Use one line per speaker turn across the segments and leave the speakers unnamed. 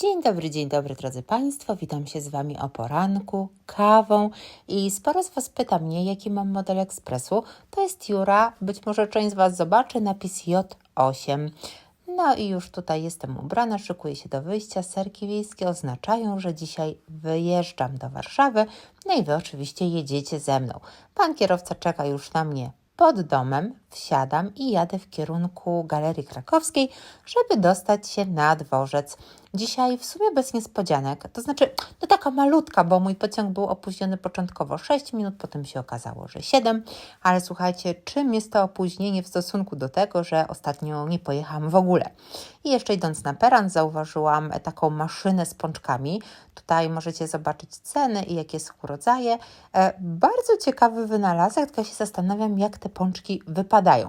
Dzień dobry, dzień dobry drodzy Państwo. Witam się z Wami o poranku, kawą i sporo z Was pyta mnie, jaki mam model ekspresu. To jest Jura, być może część z Was zobaczy napis J8. No i już tutaj jestem ubrana, szykuję się do wyjścia. Serki wiejskie oznaczają, że dzisiaj wyjeżdżam do Warszawy. No i Wy oczywiście jedziecie ze mną. Pan kierowca czeka już na mnie pod domem, wsiadam i jadę w kierunku Galerii Krakowskiej, żeby dostać się na dworzec. Dzisiaj w sumie bez niespodzianek, to znaczy no taka malutka, bo mój pociąg był opóźniony początkowo 6 minut, potem się okazało, że 7, ale słuchajcie, czym jest to opóźnienie w stosunku do tego, że ostatnio nie pojechałam w ogóle. I jeszcze idąc na peron zauważyłam taką maszynę z pączkami. Tutaj możecie zobaczyć ceny i jakie są rodzaje. E, bardzo ciekawy wynalazek, tylko się zastanawiam, jak te pączki wypadają.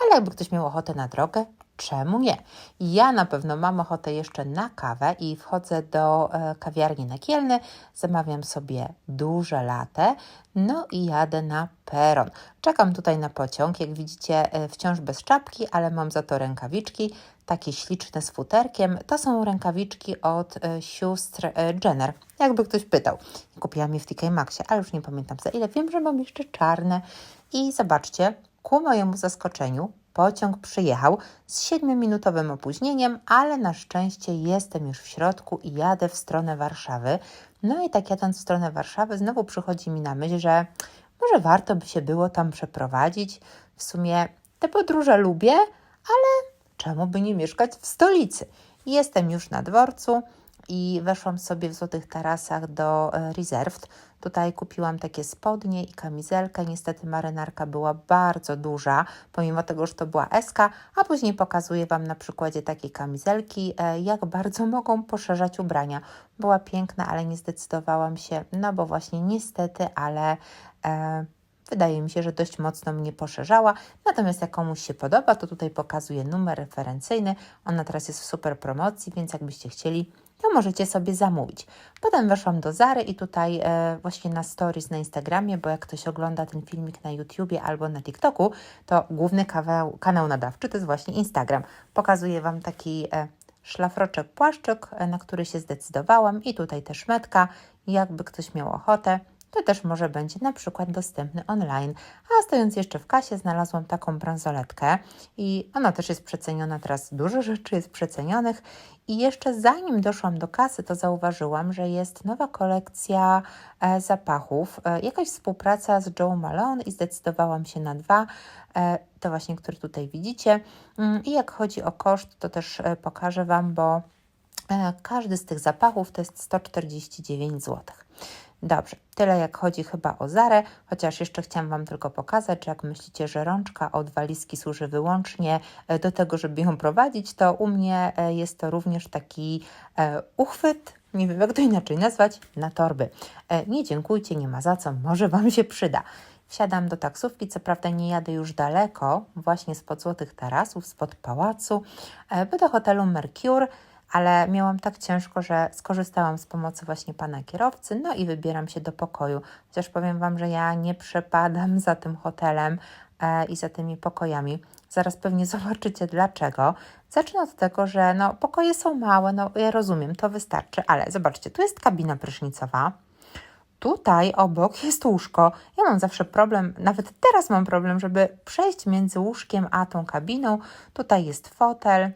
Ale jakby ktoś miał ochotę na drogę, czemu nie? Ja na pewno mam ochotę jeszcze na kawę i wchodzę do e, kawiarni na Kielny, zamawiam sobie duże latę, no i jadę na peron. Czekam tutaj na pociąg, jak widzicie e, wciąż bez czapki, ale mam za to rękawiczki, takie śliczne z futerkiem. To są rękawiczki od e, sióstr Jenner, jakby ktoś pytał. Kupiłam je w TK Maxie, ale już nie pamiętam za ile. Wiem, że mam jeszcze czarne i zobaczcie, ku mojemu zaskoczeniu Pociąg przyjechał z 7-minutowym opóźnieniem, ale na szczęście jestem już w środku i jadę w stronę Warszawy. No i tak jadąc w stronę Warszawy, znowu przychodzi mi na myśl, że może warto by się było tam przeprowadzić. W sumie te podróże lubię, ale czemu by nie mieszkać w stolicy? Jestem już na dworcu i weszłam sobie w Złotych Tarasach do e, Reserved. Tutaj kupiłam takie spodnie i kamizelkę. Niestety marynarka była bardzo duża, pomimo tego, że to była SK, a później pokazuję Wam na przykładzie takiej kamizelki, e, jak bardzo mogą poszerzać ubrania. Była piękna, ale nie zdecydowałam się, no bo właśnie niestety, ale... E, Wydaje mi się, że dość mocno mnie poszerzała. Natomiast jak komuś się podoba, to tutaj pokazuję numer referencyjny. Ona teraz jest w super promocji, więc jakbyście chcieli, to możecie sobie zamówić. Potem weszłam do Zary i tutaj e, właśnie na stories na Instagramie, bo jak ktoś ogląda ten filmik na YouTubie albo na TikToku, to główny kawał, kanał nadawczy to jest właśnie Instagram. Pokazuję Wam taki e, szlafroczek, płaszczyk, e, na który się zdecydowałam i tutaj też metka, jakby ktoś miał ochotę to też może będzie na przykład dostępny online. A stojąc jeszcze w kasie znalazłam taką bransoletkę i ona też jest przeceniona, teraz dużo rzeczy jest przecenionych i jeszcze zanim doszłam do kasy, to zauważyłam, że jest nowa kolekcja e, zapachów, e, jakaś współpraca z Joe Malone i zdecydowałam się na dwa, e, to właśnie, które tutaj widzicie. Mm, I jak chodzi o koszt, to też pokażę Wam, bo każdy z tych zapachów to jest 149 zł. Dobrze, tyle jak chodzi chyba o Zarę, chociaż jeszcze chciałam Wam tylko pokazać, że jak myślicie, że rączka od walizki służy wyłącznie e, do tego, żeby ją prowadzić, to u mnie e, jest to również taki e, uchwyt, nie wiem jak to inaczej nazwać, na torby. Nie dziękujcie, nie ma za co, może Wam się przyda. Wsiadam do taksówki, co prawda nie jadę już daleko, właśnie spod Złotych Tarasów, spod pałacu, do hotelu Mercure ale miałam tak ciężko, że skorzystałam z pomocy właśnie pana kierowcy, no i wybieram się do pokoju. Chociaż powiem Wam, że ja nie przepadam za tym hotelem e, i za tymi pokojami. Zaraz pewnie zobaczycie dlaczego. Zacznę od tego, że no, pokoje są małe, no ja rozumiem, to wystarczy, ale zobaczcie, tu jest kabina prysznicowa. Tutaj obok jest łóżko. Ja mam zawsze problem, nawet teraz mam problem, żeby przejść między łóżkiem a tą kabiną. Tutaj jest fotel,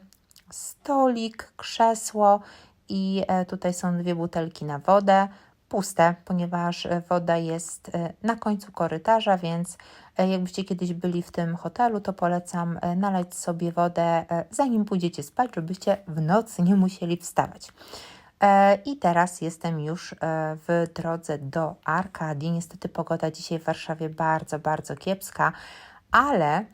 stolik, krzesło i e, tutaj są dwie butelki na wodę, puste, ponieważ e, woda jest e, na końcu korytarza, więc jakbyście kiedyś byli w tym hotelu, to polecam nalać sobie wodę zanim pójdziecie spać, żebyście w nocy nie musieli wstawać. I teraz jestem już w drodze do Arkadii. Niestety pogoda dzisiaj w Warszawie bardzo, bardzo kiepska, ale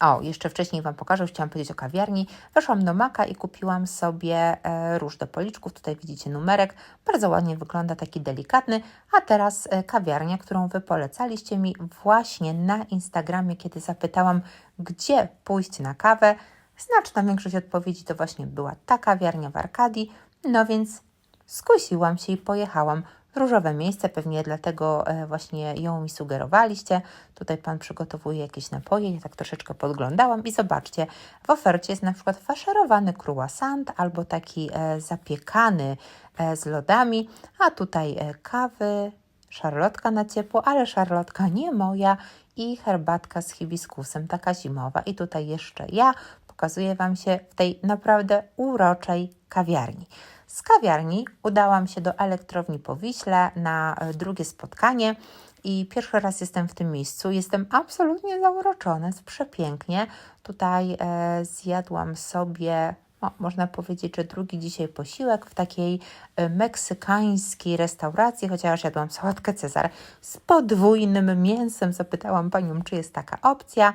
o, jeszcze wcześniej Wam pokażę, chciałam powiedzieć o kawiarni. Weszłam do Maka i kupiłam sobie e, róż do policzków. Tutaj widzicie numerek. Bardzo ładnie wygląda, taki delikatny. A teraz e, kawiarnia, którą Wy polecaliście mi właśnie na Instagramie, kiedy zapytałam, gdzie pójść na kawę. Znaczna większość odpowiedzi to właśnie była ta kawiarnia w Arkadii. No więc skusiłam się i pojechałam. Różowe miejsce, pewnie dlatego e, właśnie ją mi sugerowaliście. Tutaj Pan przygotowuje jakieś napoje, ja tak troszeczkę podglądałam i zobaczcie, w ofercie jest na przykład faszerowany croissant albo taki e, zapiekany e, z lodami, a tutaj kawy, szarlotka na ciepło, ale szarlotka nie moja i herbatka z hibiskusem, taka zimowa. I tutaj jeszcze ja pokazuję Wam się w tej naprawdę uroczej kawiarni. Z kawiarni udałam się do elektrowni po Wiśle na e, drugie spotkanie i pierwszy raz jestem w tym miejscu. Jestem absolutnie zauroczona, jest przepięknie. Tutaj e, zjadłam sobie o, można powiedzieć, że drugi dzisiaj posiłek w takiej e, meksykańskiej restauracji, chociaż jadłam sałatkę Cezar z podwójnym mięsem. Zapytałam panią, czy jest taka opcja,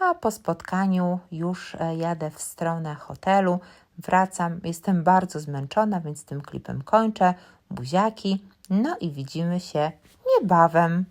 a po spotkaniu już e, jadę w stronę hotelu. Wracam, jestem bardzo zmęczona, więc tym klipem kończę. Buziaki, no i widzimy się niebawem.